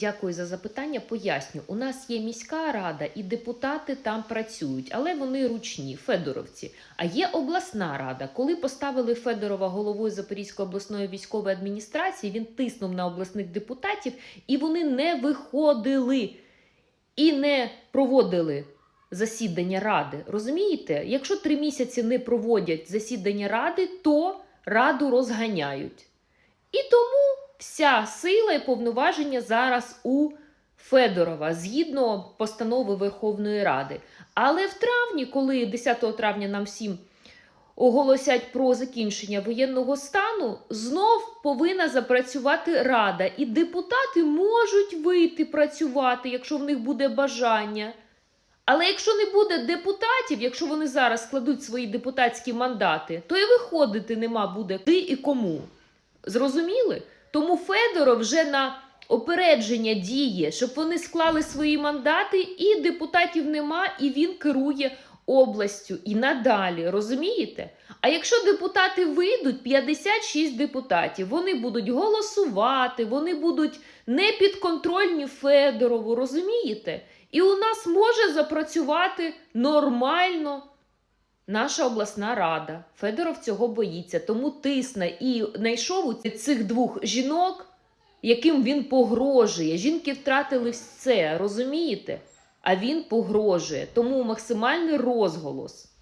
Дякую за запитання. Поясню, у нас є міська рада і депутати там працюють, але вони ручні, федоровці. А є обласна рада. Коли поставили Федорова головою Запорізької обласної військової адміністрації, він тиснув на обласних депутатів, і вони не виходили і не проводили засідання ради. Розумієте? Якщо три місяці не проводять засідання ради, то раду розганяють. І тому вся сила і повноваження зараз у Федорова згідно постанови Верховної Ради. Але в травні, коли 10 травня нам всім оголосять про закінчення воєнного стану, знов повинна запрацювати рада, і депутати можуть вийти працювати, якщо в них буде бажання. Але якщо не буде депутатів, якщо вони зараз складуть свої депутатські мандати, то і виходити нема буде куди і кому. Зрозуміли? Тому Федоров вже на опередження діє, щоб вони склали свої мандати, і депутатів нема, і він керує областю і надалі. Розумієте? А якщо депутати вийдуть, 56 депутатів, вони будуть голосувати, вони будуть непідконтрольні Федорову, розумієте? І у нас може запрацювати нормально наша обласна рада. Федоров цього боїться, тому тисне і знайшов цих двох жінок, яким він погрожує. Жінки втратили все, розумієте? А він погрожує. Тому максимальний розголос.